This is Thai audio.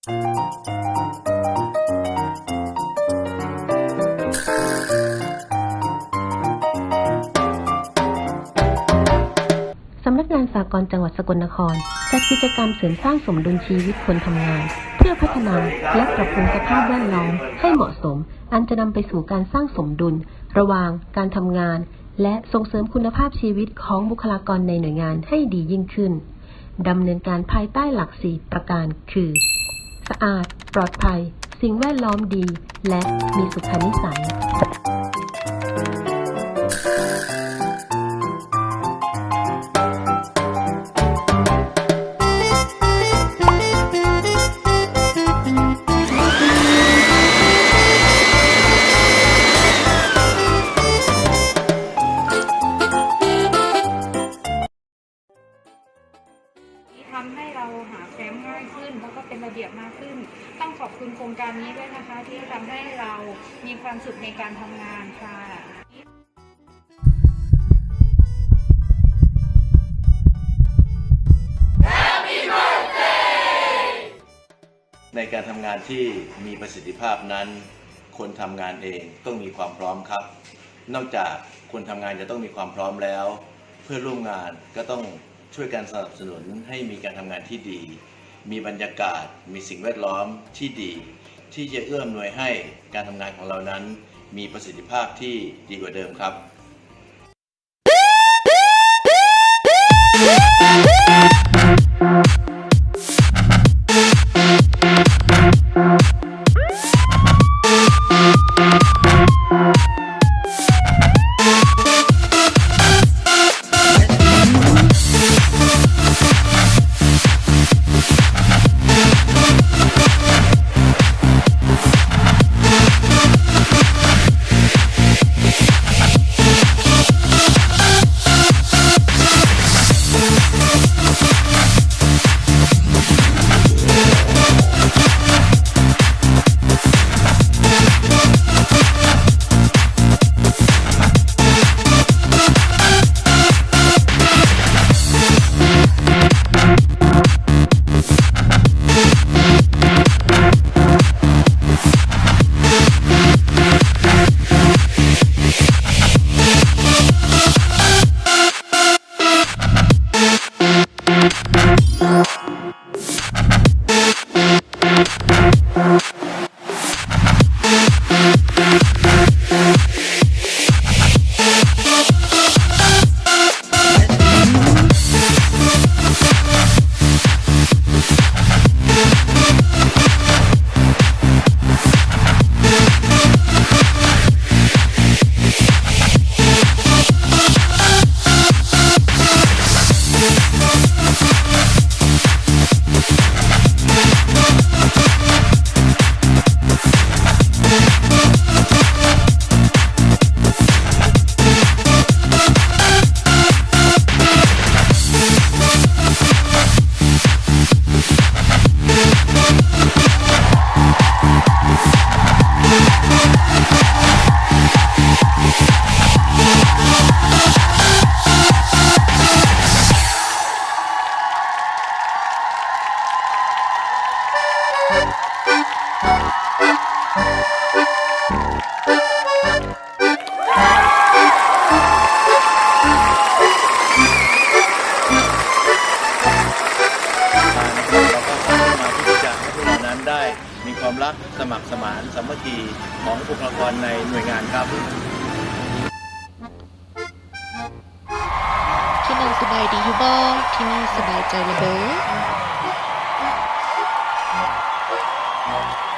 สำนักงานสากลจังหวัดสกลนคร จัดกิจกรรมเสริมสร้างสมดุลชีวิตคนทำงาน เพื่อพัฒนาและปรับปรุงสภาพแวดล้อมให้เหมาะสม อันจะนำไปสู่การสร้างสมดุล ระหว่างการทำงาน และส่งเสริมคุณภาพชีวิตของบุคลากรในหน่วยงานให้ดียิ่งขึ้นดำเนินการภายใต้หลัก4ประการคือ สะอาด ปลอดภัย สิ่งแวดล้อมดี และมีสุขนิสัย ที่ทำให้เราหาแฟ้มง่ายขึ้น แล้วก็เป็นระเบียบมากขึ้น ต้องขอบคุณโครงการนี้ด้วยนะคะ ที่ทำให้เรามีความสุขในการทำงานค่ะในการทำงานที่มีประสิทธิภาพนั้น คนทำงานเองต้องมีความพร้อมครับ นอกจากคนทำงานจะต้องมีความพร้อมแล้ว เพื่อร่วมงานก็ต้อง ช่วยกันสนับสนุนให้มีการทำงานที่ดี มีบรรยากาศ มีสิ่งแวดล้อมที่ดี ที่จะเอื้อมหน่วยให้การทำงานของเรานั้น มีประสิทธิภาพที่ดีกว่าเดิมครับัก สมัครสมานสามัคคีของบุคลากรในหน่วยงานครับที่นั่นสบายดีอยู่บ่ที่นี่สบายใจเลยเบ้อ